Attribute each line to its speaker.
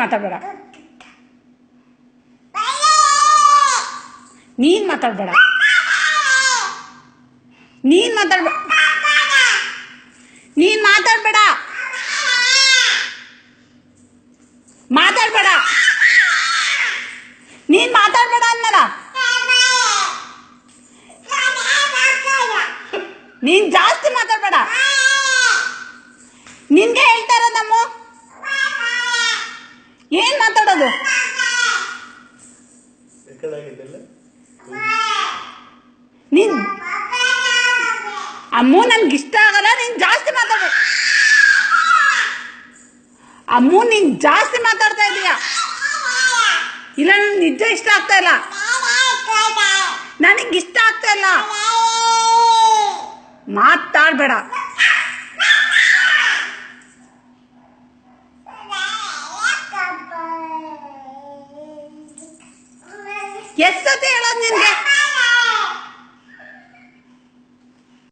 Speaker 1: ಮಾತಾಡ್ಬೇಡ. ನೀನ್ ಮಾತಾಡ್ಬೇಡ. ನೀನ್ ಮಾತಾಡ್ಬೇಡ ನೀನ್ ಮಾತಾಡ್ಬೇಡ. ಮಾತಾಡ್ಬೇಡ. ನೀನ್ ಮಾತಾಡ್ಬೇಡ ಅನ್ನಲ್ಲ ನೀನ್ ಜಾಸ್ತಿ ಮಾತಾಡ್ಬೇಡ.
Speaker 2: ಎಕ್ಕಡಾಗಿದ್ದಲ್ಲ
Speaker 1: ನೀನ್ ಅಮ್ಮು ನನ್ಗೆ ಇಷ್ಟ ಆಗಲ್ಲ ನೀನ್ ಜಾಸ್ತಿ ಮಾತಾಡ್ಬೇಕು ಅಮ್ಮು ನೀನ್ ಜಾಸ್ತಿ ಮಾತಾಡ್ತಾ ಇದೀಯ? ಇಲ್ಲ ನನ್ ನಿಜ ಇಷ್ಟ ಆಗ್ತಾ ಇಲ್ಲ. ನನಗೆ ಇಷ್ಟ ಆಗ್ತಾ ಇಲ್ಲ. ಮಾತಾಡ್ಬೇಡ. എസ് തിളഞ്ഞിന്റെ